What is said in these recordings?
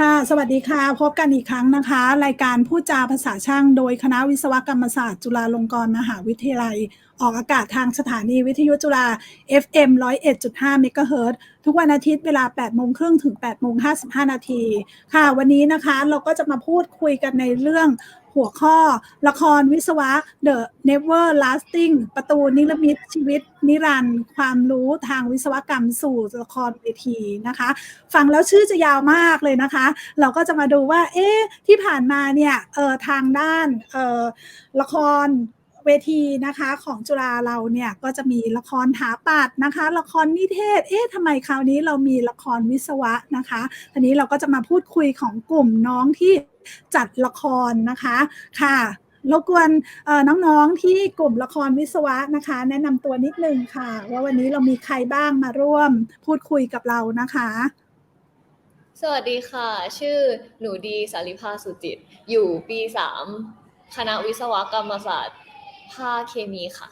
ค่ะ สวัสดีค่ะ พบกันอีกครั้งนะคะ รายการพูดจาภาษาช่างโดยคณะวิศวกรรมศาสตร์ จุฬาลงกรณ์มหาวิทยาลัย ออกอากาศทางสถานีวิทยุจุฬา FM 101.5เมกะเฮิรตทุกวันอาทิตย์เวลา8โมงครึ่งถึง8โมง55 นาที ค่ะ วันนี้นะคะเราก็จะมาพูดคุยกันในเรื่อง หัวข้อ ละครวิศวะ The Never Lasting ประตูนิรมิตชีวิตนิรันด์ความรู้ทางวิศวกรรมสู่ละครเวทีนะคะ ฟังแล้วชื่อจะยาวมากเลยนะคะ เราก็จะมาดูว่า เอ๊ะ ที่ผ่านมาเนี่ยเออทางด้านเออละคร เวทีนะคะของจุฬาเราเนี่ยก็จะมีละครถาปัดนะคะ ละครนิเทศ เอ๊ะทำไมคราวนี้เรามีละครวิศวะนะคะทีนี้เราก็จะมาพูดคุยของกลุ่มน้องที่จัดละครนะคะค่ะรบกวนน้องๆที่กลุ่มละครวิศวะนะคะ แนะนำตัวนิดนึงค่ะ ว่าวันนี้เรามีใครบ้างมาร่วมพูดคุยกับเรานะคะ สวัสดีค่ะ ชื่อหนูดีสาริภาสุจิต อยู่ปีสามคณะวิศวกรรมศาสตร์ ภาคเคมีค่ะ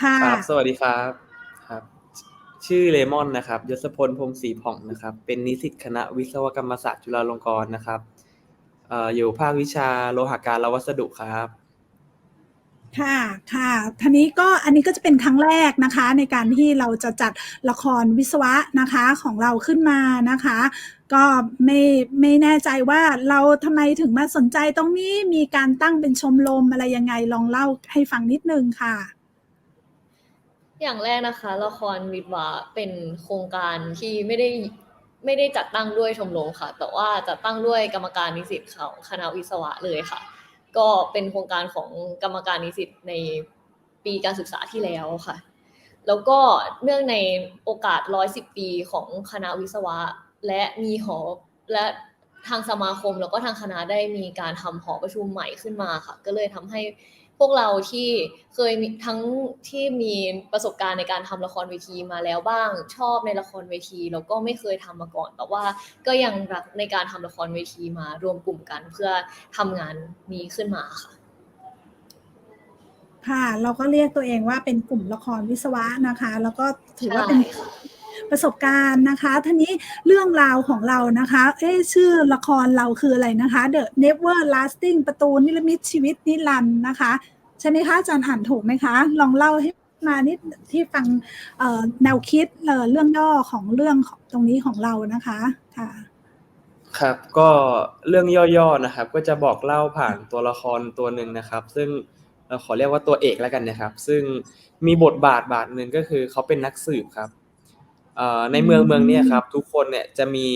ค่ะครับ สวัสดีครับครับ ชื่อเลมอนนะครับยศพลพรหมศรีผ่องนะครับ เป็นนิสิตคณะวิศวกรรมศาสตร์จุฬาลงกรณ์นะครับเอ่ออยู่ภาควิชาโลหะการและวัสดุครับ ค่ะค่ะทีนี้ก็อันนี้ก็จะเป็นครั้งแรกนะคะ ในการที่เราจะจัดละครวิศวะนะคะของเราขึ้นมานะคะ ก็ไม่ไม่แน่ใจว่าเราทำไมถึงมาสนใจตรงนี้มีการตั้งเป็นชมรมอะไรยังไงลองเล่าให้ฟังนิดนึงค่ะ อย่างแรกนะคะละครวิทวะเป็นโครงการที่ไม่ได้ไม่ได้จัดตั้งด้วยชมรมค่ะ แต่ว่าจัดตั้งด้วยกรรมการนิสิตของคณะวิศวะเลยค่ะ ก็เป็นโครงการของกรรมการนิสิตในปีการศึกษาที่แล้วค่ะ แล้วก็เนื่องในโอกาส 110 ปีของคณะวิศวะ และมีหอและทางสมาคมแล้วก็ทางคณะได้มีการทำหอประชุมใหม่ขึ้นมาค่ะ ก็เลยทำให้ พวกเราที่เคยมีทั้งที่มีประสบการณ์ในการทำละครเวทีมาแล้วบ้าง ชอบในละครเวทีแล้วก็ไม่เคยทำมาก่อน แต่ว่าก็ยังรักในการทำละครเวทีมารวมกลุ่มกันเพื่อทำงานนี้ขึ้นมาค่ะค่ะ เราก็เรียกตัวเองว่าเป็นกลุ่มละครวิศวะนะคะ แล้วก็ถือว่าเป็นใช่ค่ะ ประสบการณ์นะคะทีนี้เรื่องราวของเรานะคะ เอ๊ชื่อละครเราคืออะไรนะคะ The Never Lasting ประตูนิรมิตชีวิตนิรันดร์นะคะ ใช่ไหมคะอาจารย์อ่านถูกไหมคะ ลองเล่าให้มานิดที่ฟังแนวคิดเรื่องย่อของเรื่องตรงนี้ของเรานะคะค่ะครับก็เรื่องย่อๆนะครับ ก็จะบอกเล่าผ่านตัวละครตัวหนึ่งนะครับ ซึ่งเราขอเรียกว่าตัวเอกแล้วกันนะครับ ซึ่งมีบทบาทบาทหนึ่งก็คือเขาเป็นนักสืบครับ ในเมืองเมืองเนี้ครับทุกคนเนี่ยจะมี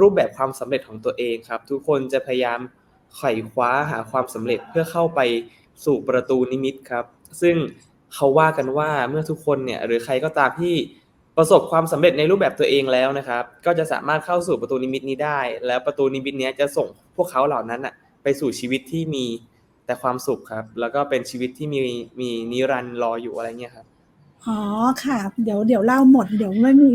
รูปแบบความสำเร็จของตัวเองครับ ทุกคนจะพยายามไขว่คว้าหาความสำเร็จเพื่อเข้าไปสู่ประตูนิมิตครับ ซึ่งเขาว่ากันว่าเมื่อทุกคนเนี่ยหรือใครก็ตามที่ประสบความสำเร็จในรูปแบบตัวเองแล้วนะครับ ก็จะสามารถเข้าสู่ประตูนิมิตนี้ได้ แล้วประตูนิมิตเนี้ยจะส่งพวกเขาเหล่านั้นอะไปสู่ชีวิตที่มีแต่ความสุขครับ แล้วก็เป็นชีวิตที่มีมีนิรันดร์รออยู่อะไรเงี้ยครับ อ๋อค่ะ เดี๋ยวเดี๋ยวเล่าหมด เดี๋ยวไม่มี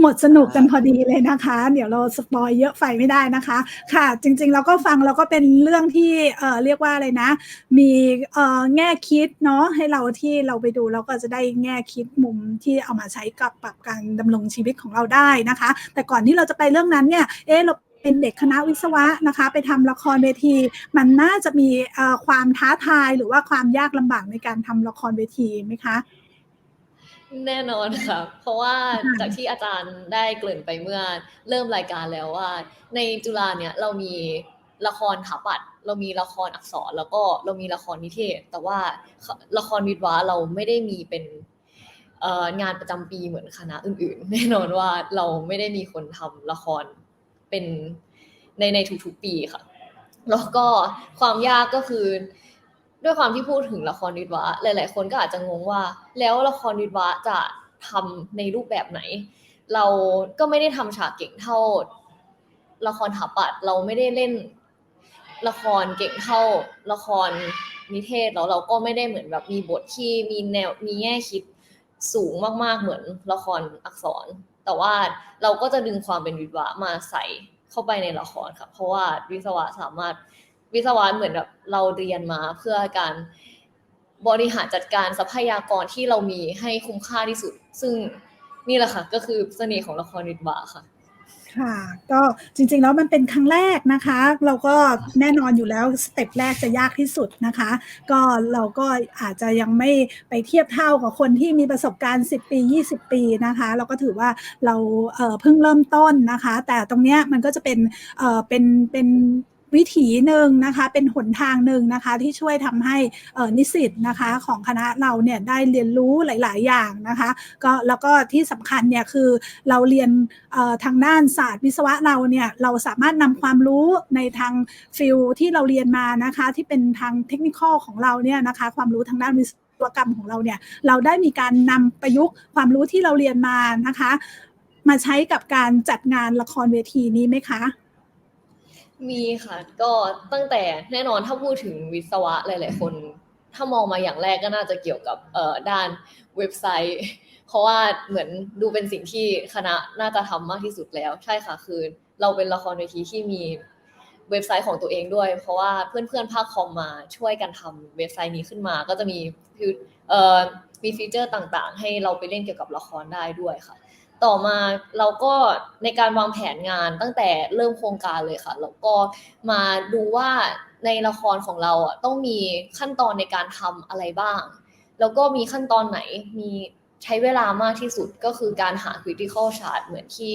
หมดสนุกกันพอดีเลยนะคะ เดี๋ยวเราสปอยเยอะไฟไม่ได้นะคะ ค่ะ จริงๆเราก็ฟังเราก็เป็นเรื่องที่เอ่อเรียกว่าอะไรนะ มีเอ่อแง่คิดเนาะให้เราที่เราไปดูเราก็จะได้แง่คิดมุมที่เอามาใช้กับปรับการดำรงชีวิตของเราได้นะคะ แต่ก่อนที่เราจะไปเรื่องนั้นเนี่ยเอ๊ะเราเป็นเด็กคณะวิศวะนะคะ ไปทำละครเวที มันน่าจะมีความท้าทายหรือว่าความยากลำบากในการทำละครเวทีไหมคะ แน่นอนค่ะ เพราะว่าค่ะจากที่อาจารย์ได้เกริ่นไปเมื่อเริ่มรายการแล้วว่า ในจุฬาเนี่ยเรามีละครถาปัด เรามีละครอักษรแล้วก็เรามีละครนิเทศ แต่ว่าละครวิทย์วะเราไม่ได้มีเป็นเอ่องานประจำปีเหมือนคณะอื่น ๆ แน่นอนว่าเราไม่ได้มีคนทำละครเป็นในในทุกๆปีค่ะ แล้วก็ความยากก็คือ ด้วยความที่พูดถึงละครวิทย์วะ หลาย ๆ คนก็อาจจะงงว่า แล้วละครวิทย์วะจะทำในรูปแบบไหน เราก็ไม่ได้ทำฉากเก่งเท่า ละครถาปัดเราไม่ได้เล่นละครเก่งเท่าละครนิเทศแล้วเราก็ไม่ได้เหมือนแบบมีบทที่มีแนวมีแง่คิดสูงมากๆเหมือนละครอักษร แต่ว่าเราก็จะดึงความเป็นวิทย์วะมาใส่เข้าไปในละครค่ะเพราะว่าวิศวะสามารถ วิศวะเหมือนแบบเราเรียนมาเพื่อการบริหารจัดการทรัพยากรที่เรามีให้คุ้มค่าที่สุด ซึ่งนี่แหละค่ะ ก็คือเสน่ห์ของละครวิทย์วะค่ะค่ะก็จริงๆแล้วมันเป็นครั้งแรกนะคะ เราก็แน่นอนอยู่แล้วสเต็ปแรกจะยากที่สุดนะคะ ก็เราก็อาจจะยังไม่ไปเทียบเท่ากับคนที่มีประสบการณ์ 10 ปี 20 ปีนะคะ เราก็ถือว่าเราเพิ่งเริ่มต้นนะคะ แต่ตรงเนี้ยมันก็จะเป็นเป็นเป็น วิถีหนึ่งนะคะเป็นหนทางหนึ่งนะคะที่ช่วยทำให้นิสิตนะคะของคณะเราเนี่ยได้เรียนรู้หลาย ๆ อย่างนะคะก็แล้วก็ที่สำคัญเนี่ยคือเราเรียนทางด้านศาสตร์วิศวะเราเนี่ยเราสามารถนำความรู้ในทางฟิลที่เราเรียนมานะคะที่เป็นทางเทคนิคของเราเนี่ยนะคะความรู้ทางด้านวิศวกรรมของเราเนี่ยเราได้มีการนำประยุกต์ความรู้ที่เราเรียนมานะคะ มาใช้กับการจัดงานละครเวทีนี้ไหมคะ มีค่ะ ก็ตั้งแต่แน่นอนถ้าพูดถึงวิศวะหลาย ๆ คน ถ้ามองมาอย่างแรกก็น่าจะเกี่ยวกับเอ่อด้านเว็บไซต์ เพราะว่าเหมือนดูเป็นสิ่งที่คณะน่าจะทำมากที่สุดแล้ว ใช่ค่ะคือเราเป็นละครเวทีที่มีเว็บไซต์ของตัวเองด้วย เพราะว่าเพื่อนๆภาคคอมมาช่วยกันทำเว็บไซต์นี้ขึ้นมา ก็จะมีเอ่อมีฟีเจอร์ต่างๆ ให้เราไปเล่นเกี่ยวกับละครได้ด้วยค่ะ ต่อมาเราก็ในการวางแผนงานตั้งแต่เริ่มโครงการเลยค่ะ แล้วก็มาดูว่าในละครของเราอะต้องมีขั้นตอนในการทำอะไรบ้าง แล้วก็มีขั้นตอนไหนมีใช้เวลามากที่สุดก็คือการหา critical chart เหมือนที่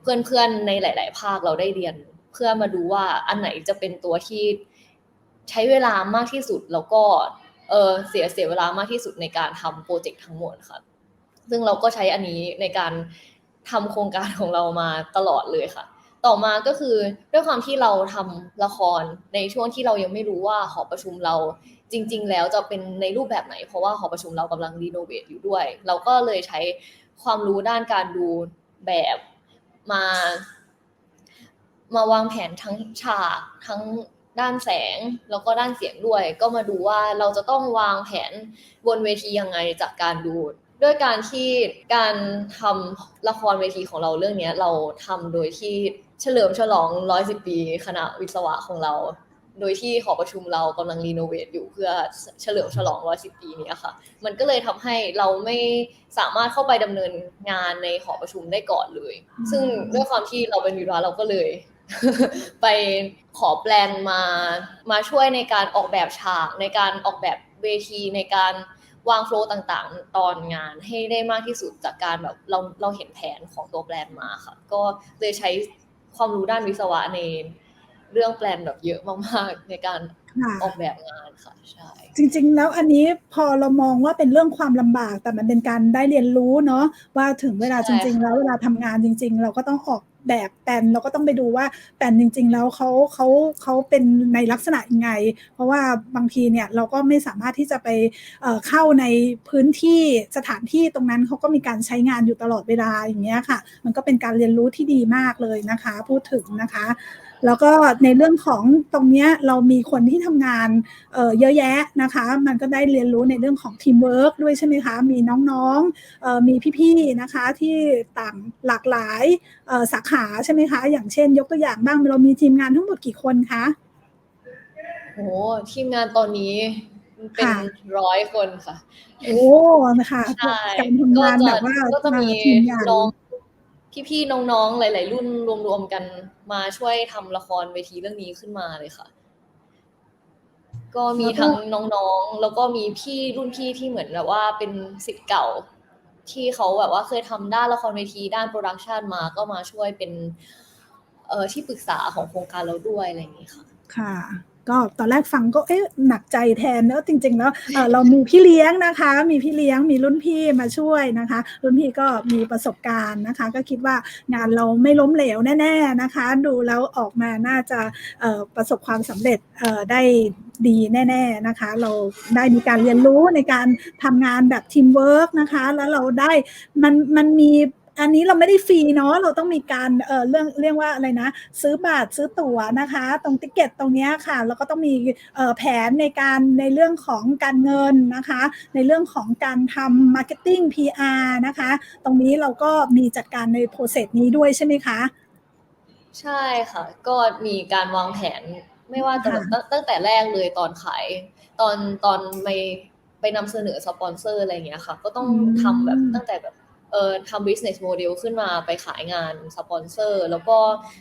เพื่อนๆในหลาย ๆ ภาคเราได้เรียน เพื่อมาดูว่าอันไหนจะเป็นตัวที่ใช้เวลามากที่สุดแล้วก็เออเสียเสียเวลามากที่สุดในการทำโปรเจกต์ทั้งหมดค่ะ ซึ่งเราก็ใช้อันนี้ในการทำโครงการของเรามาตลอดเลยค่ะ ต่อมาก็คือด้วยความที่เราทำละครในช่วงที่เรายังไม่รู้ว่าหอประชุมเราจริง ๆ แล้วจะเป็นในรูปแบบไหน เพราะว่าหอประชุมเรากำลังรีโนเวทอยู่ด้วย เราก็เลยใช้ความรู้ด้านการดูแบบมามาวางแผนทั้งฉากทั้งด้านแสงแล้วก็ด้านเสียงด้วย ก็มาดูว่าเราจะต้องวางแผนบนเวทียังไงจากการดู ด้วยการที่การทำละครเวทีของเราเรื่องนี้เราทำโดยที่เฉลิมฉลอง110ปีคณะวิศวะของเรา โดยที่หอประชุมเรากำลังรีโนเวทอยู่เพื่อเฉลิมฉลอง110ปีนี้ค่ะ มันก็เลยทำให้เราไม่สามารถเข้าไปดำเนินงานในหอประชุมได้ก่อนเลย ซึ่งด้วยความที่เราเป็นวิทวะเราก็เลยไปขอแปลนมามาช่วยในการออกแบบฉากในการออกแบบเวทีในการ วางโฟล์ต่างๆ ตอนงานให้ได้มากที่สุดจากการแบบเราเราเห็นแผนของตัวแปลนมาค่ะ ก็เลยใช้ความรู้ด้านวิศวะในเรื่องแปลนแบบเยอะมากๆในการค่ะออกแบบงานค่ะใช่จริง ๆ แล้วอันนี้พอเรามองว่าเป็นเรื่องความลำบากแต่มันเป็นการได้เรียนรู้เนาะว่าถึงเวลาใช่จริง ๆ แล้วเวลาทำงานจริง ๆ เราก็ต้องออก แบบแปนเราก็ต้องไปดูว่าแปนจริง ๆ แล้วเขาเขาเขาเป็นในลักษณะยังไง เพราะว่าบางทีเนี่ยเราก็ไม่สามารถที่จะไปเข้าในพื้นที่สถานที่ตรงนั้นเขาก็มีการใช้งานอยู่ตลอดเวลาอย่างเงี้ยค่ะ มันก็เป็นการเรียนรู้ที่ดีมากเลยนะคะ พูดถึงนะคะ แล้วก็ในเรื่องของตรงเนี้ยเรามีคนที่ทำงานเอ่อเยอะแยะนะคะ มันก็ได้เรียนรู้ในเรื่องของทีมเวิร์กด้วยใช่ไหมคะ มีน้องๆเอ่อมีพี่ๆนะคะที่ต่างหลากหลายเอ่อสาขาใช่ไหมคะ อย่างเช่น ยกตัวอย่างบ้างเรามีทีมงานทั้งหมดกี่คนคะโหทีมงานตอนนี้เป็นค่ะร้อยคนค่ะ โอ้นะคะใช่การทำงานแบบว่าก็จะมีทีมงานน้อง พี่ๆน้องๆหลาย ๆ รุ่นรวมๆกันมาช่วยทำละครเวทีเรื่องนี้ขึ้นมาเลยค่ะ ก็มีทั้งน้องๆ แล้วก็มีพี่รุ่นพี่ที่เหมือนแบบว่าเป็นสิทธิ์เก่า ที่เขาแบบว่าเคยทำด้านละครเวทีด้านโปรดักชันมาก็มาช่วยเป็น เอ่อที่ปรึกษาของโครงการเราด้วยอะไรอย่างนี้ค่ะ ค่ะ ก็ตอนแรกฟังก็เอ๊ะหนักใจแทนแล้วจริง ๆ แล้วเรามีพี่เลี้ยงนะคะ มีพี่เลี้ยงมีรุ่นพี่มาช่วยนะคะ รุ่นพี่ก็มีประสบการณ์นะคะ ก็คิดว่างานเราไม่ล้มเหลวแน่ ๆนะคะ ดูแล้วออกมาน่าจะประสบความสำเร็จได้ดีแน่ ๆนะคะ เราได้มีการเรียนรู้ในการทำงานแบบทีมเวิร์กนะคะ แล้วเราได้มันมันมี อันนี้เราไม่ได้ฟรีเนาะเราต้องมีการเอ่อเรื่องเรียกว่าอะไรนะ ซื้อบัตรซื้อตั๋วนะคะ ตรงติเกตตรงเนี้ยค่ะ แล้วก็ต้องมีเอ่อแผนในการในเรื่องของการเงินนะคะ ในเรื่องของการทำมาร์เก็ตติ้ง PR นะคะ ตรงนี้เราก็มีจัดการในโปรเซสนี้ด้วยใช่ไหมคะใช่ค่ะ ก็มีการวางแผนไม่ว่าจะแบบตั้งตั้งแต่แรกเลยตอนขาย ตอนตอนไปไปนำเสนอสปอนเซอร์อะไรอย่างเงี้ยค่ะ ก็ต้องอืมทำแบบตั้งแต่แบบ เอ่อทำ business model ขึ้นมาไปขายงานสปอนเซอร์ แล้วก็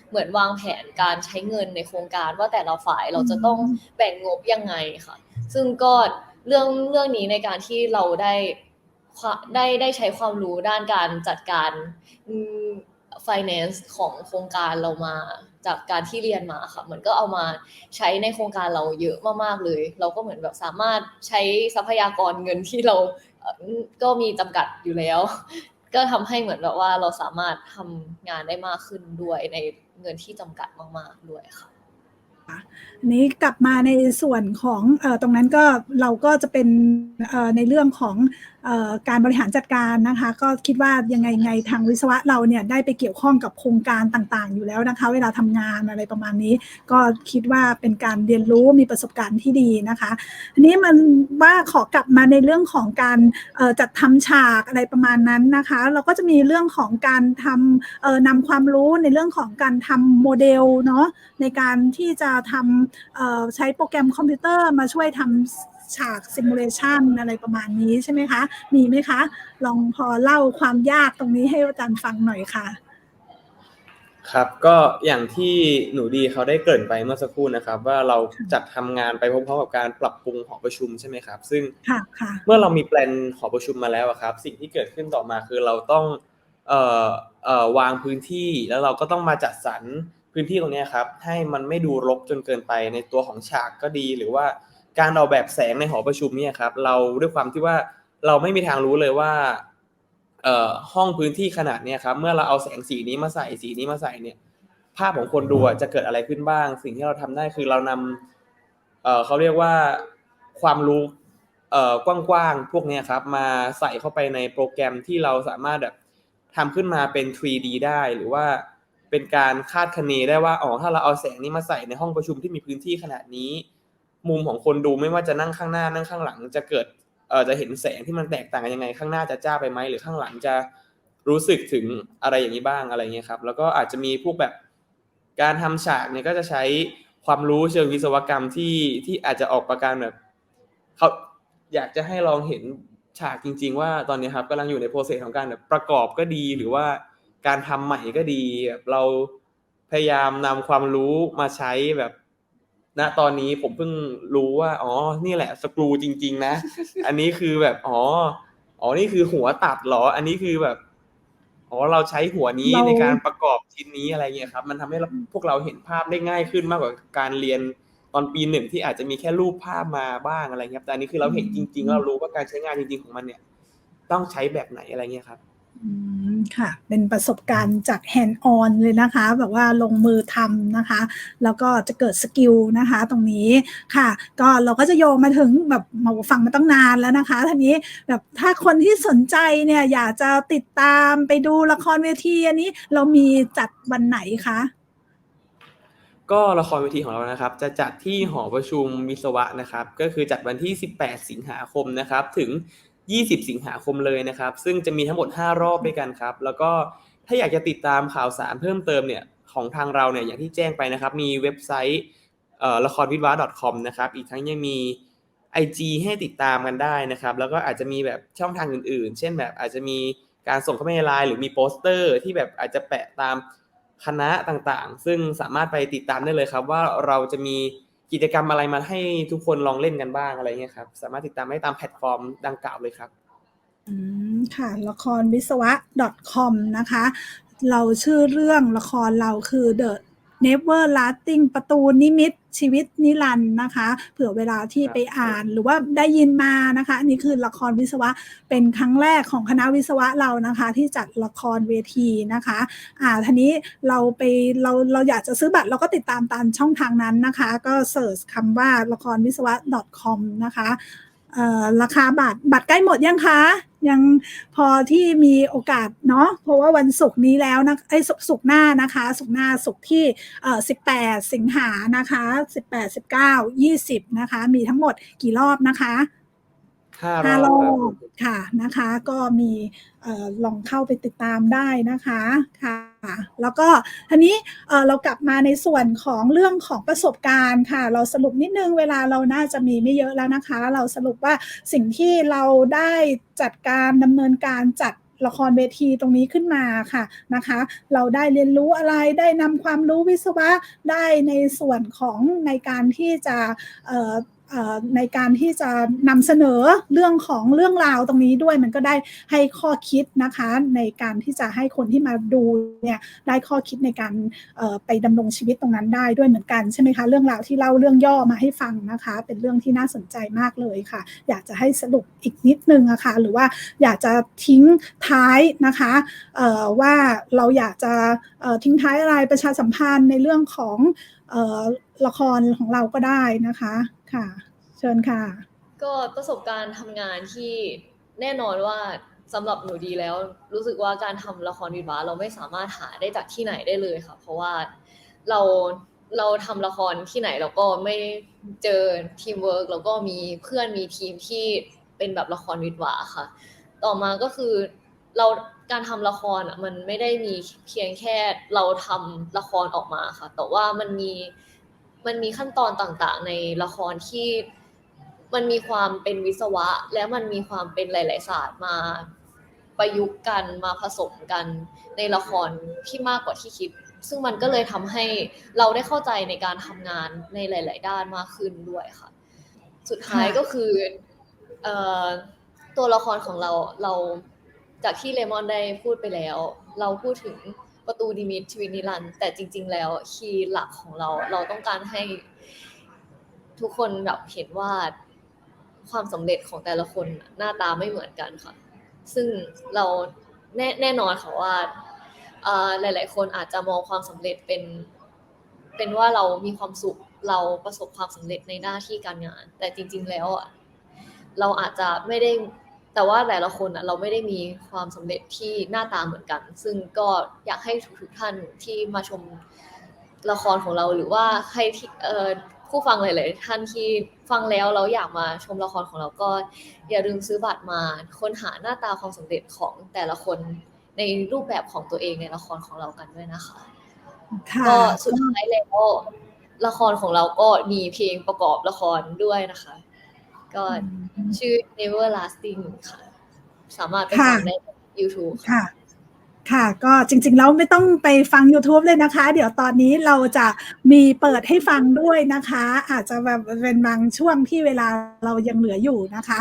เหมือนวางแผนการใช้เงินในโครงการว่าแต่ละฝ่ายเราจะต้องแบ่งงบยังไงค่ะ ซึ่งก็เรื่องเรื่องนี้ในการที่เราได้ความได้ได้ใช้ความรู้ด้านการจัดการอืม finance ของโครงการเรามาจากการที่เรียนมาค่ะเหมือนก็เอามาใช้ในโครงการเราเยอะมากๆเลย เราก็เหมือนแบบสามารถใช้ทรัพยากรเงินที่เราเอ่อก็มีจำกัดอยู่แล้ว ก็ทำให้เหมือนแบบว่าเราสามารถทำงานได้มากขึ้นด้วยในเงินที่จำกัดมาก ๆ ด้วยค่ะนี้กลับมาในส่วนของอตรงนั้นก็เราก็จะเป็นในเรื่องของการบริหารจัดการนะคะ ก็คิดว่ายังไงไงทางวิศวะเราเนี่ยได้ไปเกี่ยวข้องกับโครงการต่างๆ อยู่แล้วนะคะ เวลาทำงานอะไรประมาณนี้ ก็คิดว่าเป็นการเรียนรู้มีประสบการณ์ที่ดีนะคะอันนี้มันว่าขอกลับมาในเรื่องของการจัดทำฉากอะไรประมาณนั้นนะคะ เราก็จะมีเรื่องของการทำนำความรู้ในเรื่องของการทำโมเดลเนาะในการที่จะทำใช้โปรแกรมคอมพิวเตอร์มาช่วยทำ ฉากซิมูเลชันอะไรประมาณนี้ใช่ไหมคะ มีไหมคะ ลองพอเล่าความยากตรงนี้ให้อาจารย์ฟังหน่อยค่ะ ครับก็อย่างที่หนูดีเขาได้เกริ่นไปเมื่อสักครู่นะครับ ว่าเราจัดทำงานไปพร้อมๆกับการปรับปรุงหอประชุมใช่ไหมครับ ซึ่งค่ะค่ะเมื่อเรามีแปลนหอประชุมมาแล้วอะครับ สิ่งที่เกิดขึ้นต่อมาคือเราต้องเอ่อเอ่อวางพื้นที่แล้วเราก็ต้องมาจัดสรรพื้นที่ตรงเนี้ยครับให้มันไม่ดูรกจนเกินไปในตัวของฉากก็ดีหรือว่า การออกแบบแสงในหอประชุมเนี่ยครับ เราด้วยความที่ว่าเราไม่มีทางรู้เลยว่าเอ่อห้องพื้นที่ขนาดเนี้ยครับ เมื่อเราเอาแสงสีนี้มาใส่สีนี้มาใส่เนี่ยภาพของคนดูจะเกิดอะไรขึ้นบ้าง สิ่งที่เราทำได้คือเรานำเอ่อเขาเรียกว่าความรู้เอ่อกว้างๆพวกนี้ครับ มาใส่เข้าไปในโปรแกรมที่เราสามารถแบบทำขึ้นมาเป็น 3D ได้หรือว่าเป็นการคาดคะเนได้ว่าอ๋อถ้าเราเอาแสงนี้มาใส่ในห้องประชุมที่มีพื้นที่ขนาดนี้ มุมของคนดูไม่ว่าจะนั่งข้างหน้านั่งข้างหลัง จะเกิดเอ่อจะเห็นแสงที่มันแตกต่างกันยังไง ข้างหน้าจะจ้าไปไหมหรือข้างหลังจะรู้สึกถึงอะไรอย่างนี้บ้างอะไรเงี้ยครับ แล้วก็อาจจะมีพวกแบบการทำฉากเนี่ยก็จะใช้ความรู้เชิงวิศวกรรมที่ที่อาจจะออกประการแบบเขาอยากจะให้ลองเห็นฉากจริง ๆ ว่าตอนนี้ครับกำลังอยู่ในโปรเซสของการแบบประกอบก็ดีหรือว่าการทำใหม่ก็ดีแบบเราพยายามนำความรู้มาใช้แบบ ณตอนนี้ผมเพิ่งรู้ว่า อ๋อ นี่แหละสกรูจริง ๆ นะ อันนี้คือแบบ อ๋อ อ๋อ นี่คือหัวตัดเหรอ อันนี้คือแบบ อ๋อ เราใช้หัวนี้เราในการประกอบชิ้นนี้อะไรเงี้ยครับ มันทำให้เราพวกเราเห็นภาพได้ง่ายขึ้นมากกว่าการเรียนตอนปีหนึ่งที่อาจจะมีแค่รูปภาพมาบ้างอะไรเงี้ยครับแต่อันนี้คือเราเห็นจริง ๆ เรารู้ว่าการใช้งานจริง ๆ ของมันเนี่ย ต้องใช้แบบไหนอะไรเงี้ยครับ อืมค่ะ เป็นประสบการณ์จาก hand on เลยนะคะ แบบว่าลงมือทำนะคะ แล้วก็จะเกิดสกิลนะคะ ตรงนี้ค่ะ ก็เราก็จะโยงมาถึงแบบมาฟังมาตั้งนานแล้วนะคะทีนี้แบบถ้าคนที่สนใจเนี่ยอยากจะติดตามไปดูละครเวทีอันนี้เรามีจัดวันไหนคะก็ละครเวทีของเรานะครับ จะจัดที่หอประชุมวิศวะนะครับ ก็คือจัดวันที่ 18 สิงหาคมนะครับ ถึง 20 สิงหาคมเลยนะครับ ซึ่งจะมีทั้งหมด 5 รอบด้วยกันครับ แล้วก็ถ้าอยากจะติดตามข่าวสารเพิ่มเติมเนี่ยของทางเราเนี่ยอย่างที่แจ้งไปนะครับ มีเว็บไซต์ละครวิทวะ .com นะครับอีกทั้งยังมี IG ให้ติดตามกันได้นะครับ แล้วก็อาจจะมีแบบช่องทางอื่นๆ เช่นแบบอาจจะมีการส่งเข้าไปในไลน์หรือมีโปสเตอร์ที่แบบอาจจะแปะตามคณะต่างๆ ซึ่งสามารถไปติดตามได้เลยครับว่าเราจะมี กิจกรรมอะไรมาให้ทุกคนลองเล่นกันบ้างอะไรเงี้ยครับสามารถติดตามได้ตามแพลตฟอร์มดังกล่าวเลยครับอืมค่ะละครวิศวะ .com นะคะ เราชื่อเรื่องละครเราคือ The Never Lasting ประตูนิมิตชีวิตนิรันดร์นะคะ เผื่อเวลาที่ครับไปอ่านหรือว่าได้ยินมานะคะอันนี้คือละครวิศวะเป็นครั้งแรกของคณะวิศวะเรานะคะ ที่จัดละครเวทีนะคะ อ่าทีนี้เราไปเราเราอยากจะซื้อบัตรเราก็ติดตามตามช่องทางนั้นนะคะ ก็เสิร์ชคำว่าละครวิศวะ .com นะคะเอ่อ ราคาบัตรบัตรใกล้หมดยังคะยังพอที่มีโอกาสเนาะเพราะว่าวันศุกร์นี้แล้วนะไอ้ศุกร์ศุกร์หน้านะคะศุกร์หน้าศุกร์ที่เอ่อ18 สิงหานะคะ 18 19 20 นะคะ มีทั้งหมดกี่รอบนะคะ ห้าห้ารรออบบค่ะนะคะ ก็มีเอ่อลองเข้าไปติดตามได้นะคะค่ะ แล้วก็ทีนี้เอ่อเรากลับมาในส่วนของเรื่องของประสบการณ์ค่ะ เราสรุปนิดนึงเวลาเราน่าจะมีไม่เยอะแล้วนะคะ เราสรุปว่าสิ่งที่เราได้จัดการดำเนินการจัดละครเวทีตรงนี้ขึ้นมาค่ะนะคะ เราได้เรียนรู้อะไรได้นำความรู้วิศวะได้ในส่วนของในการที่จะเอ่อเอ่อ ในการที่จะนำเสนอเรื่องของเรื่องราวตรงนี้ด้วยมันก็ได้ให้ข้อคิดนะคะ ในการที่จะให้คนที่มาดูเนี่ยได้ข้อคิดในการไปดำรงชีวิตตรงนั้นได้ด้วยเหมือนกันใช่ไหมคะเรื่องราวที่เล่าเรื่องย่อมาให้ฟังนะคะ เป็นเรื่องที่น่าสนใจมากเลยค่ะ อยากจะให้สรุปอีกนิดนึงอะคะหรือว่าอยากจะทิ้งท้ายนะคะว่าเราอยากจะทิ้งท้ายอะไรประชาสัมพันธ์ในเรื่องของออละครของเราก็ได้นะคะ ค่ะ เชิญค่ะ ก็ประสบการณ์ทำงานที่แน่นอนว่าสำหรับหนูดีแล้ว รู้สึกว่าการทำละครวิวาเราไม่สามารถหาได้จากที่ไหนได้เลยค่ะ เพราะว่าเราเราทำละครที่ไหนเราก็ไม่เจอทีมเวิร์กแล้วก็มีเพื่อนมีทีมที่เป็นแบบละครวิวาค่ะ ต่อมาก็คือเราการทำละครอะมันไม่ได้มีเพียงแค่เราทำละครออกมาค่ะ แต่ว่ามันมี มันมีขั้นตอนต่างๆ ในละครที่มันมีความเป็นวิศวะ และมันมีความเป็นหลาย ๆ ศาสตร์มาประยุกต์กันมาผสมกันในละครที่มากกว่าที่คิด ซึ่งมันก็เลยทำให้เราได้เข้าใจในการทำงานในหลาย ๆ ด้านมากขึ้นด้วยค่ะ สุดท้ายก็คือเอ่อตัวละครของเราเราจากที่เลมอนได้พูดไปแล้ว เราพูดถึง ประตูดิมิตชีวิตนิรันดร์แต่จริง ๆ แล้วคีย์หลักของเรา เราต้องการให้ทุกคนแบบเห็นว่าความสำเร็จของแต่ละคนหน้าตาไม่เหมือนกันค่ะ ซึ่งเราแน่แน่นอนค่ะว่าหลาย ๆ คนอาจจะมองความสำเร็จเป็น เป็นว่าเรามีความสุขเราประสบความสำเร็จในหน้าที่การงาน แต่จริง ๆ แล้วเราอาจจะไม่ได้ แต่ว่าแต่ละคนอะเราไม่ได้มีความสำเร็จที่หน้าตาเหมือนกัน ซึ่งก็อยากให้ทุกๆท่านที่มาชมละครของเราหรือว่าใครที่เอ่อผู้ฟังหลายๆท่านที่ฟังแล้วเราอยากมาชมละครของเราก็ อย่าลืมซื้อบัตรมาค้นหาหน้าตาความสำเร็จของแต่ละคนในรูปแบบของตัวเองในละครของเรากันด้วยนะคะค่ะก็สุดท้ายแล้วละครของเราก็มีเพลงประกอบละครด้วยนะคะ ก็ชื่อ Never Lasting ค่ะ สามารถไปฟังได้ใน YouTube ค่ะค่ะค่ะก็จริงๆแล้วไม่ต้องไปฟัง YouTube เลยนะคะ เดี๋ยวตอนนี้เราจะมีเปิดให้ฟังด้วยนะคะ อาจจะแบบเป็นบางช่วงที่เวลาเรายังเหลืออยู่นะคะ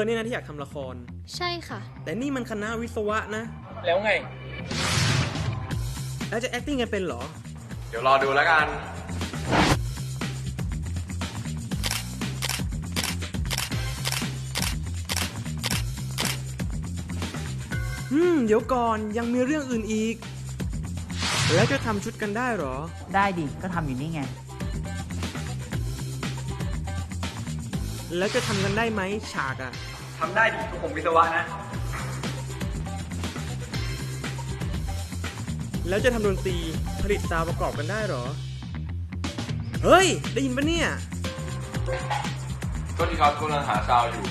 อเนี่ยนะที่อยากทำละคร ใช่ค่ะ แต่นี่มันคณะวิศวะนะ แล้วไง แล้วจะ acting กันเป็นเหรอ เดี๋ยวรอดูแล้วกัน อืม เดี๋ยวก่อนยังมีเรื่องอื่นอีก แล้วจะทำชุดกันได้เหรอ ได้ดิ ก็ทำอยู่นี่ไง แล้วจะทำกันได้ไหมฉากอะ ทำได้ดิทุกผมวิศวะนะ แล้วจะทำดนตรีผลิตซาวด์ประกอบกันได้เหรอ เฮ้ย ได้ยินปะเนี่ย ก็ที่เขากำลังหาซาวอยู่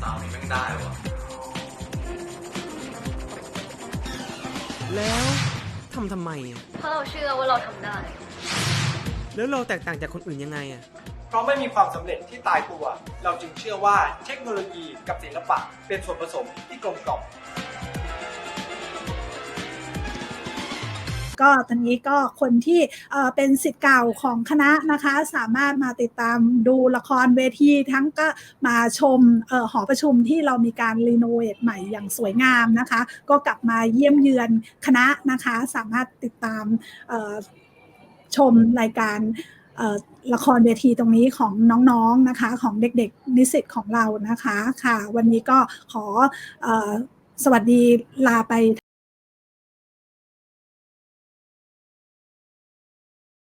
ซาวนี้แม่งได้วะแล้วทำทำไมอะเพราะเราเชื่อว่าเราทำได้ แล้วเราแตกต่างจากคนอื่นยังไงอะ เพราะไม่มีความสำเร็จที่ตายตัว เราจึงเชื่อว่าเทคโนโลยีกับศิลปะเป็นส่วนผสมที่กลมกล่อมก็ตอนนี้ก็คนที่เป็นสิทธิ์เก่าของคณะนะคะ สามารถมาติดตามดูละครเวทีทั้งก็มาชมออหอประชุมที่เรามีการรีโนเวทใหม่อย่างสวยงามนะคะ ก็กลับมาเยี่ยมเยือนคณะนะคะ สามารถติดตามออชมรายการ ละครเวทีตรงนี้ของน้องๆนะคะ ของเด็กๆนิสิตของเรานะคะค่ะ วันนี้ก็ขออสวัสดีลาไป